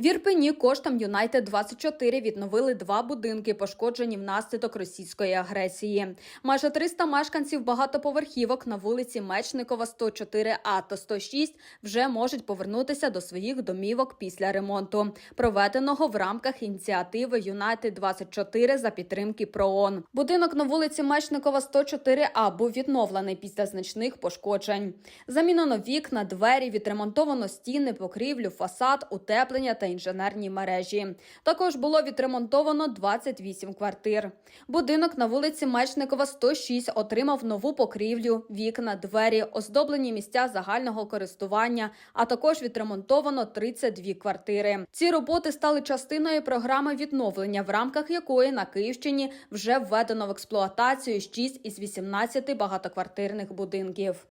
В Ірпені коштом Юнайтед 24 відновили два будинки, пошкоджені внаслідок російської агресії. Майже 300 мешканців багатоповерхівок на вулиці Мечникова 104А та 106 вже можуть повернутися до своїх домівок після ремонту, проведеного в рамках ініціативи Юнайтед 24 за підтримки ПРООН. Будинок на вулиці Мечникова 104А був відновлений після значних пошкоджень. Замінено вікна, двері, відремонтовано стіни, покрівлю, фасад, утеплення та інженерні мережі. Також було відремонтовано 28 квартир. Будинок на вулиці Мечникова 106 отримав нову покрівлю, вікна, двері, оздоблені місця загального користування, а також відремонтовано 32 квартири. Ці роботи стали частиною програми відновлення, в рамках якої на Київщині вже введено в експлуатацію 6 із 18 багатоквартирних будинків.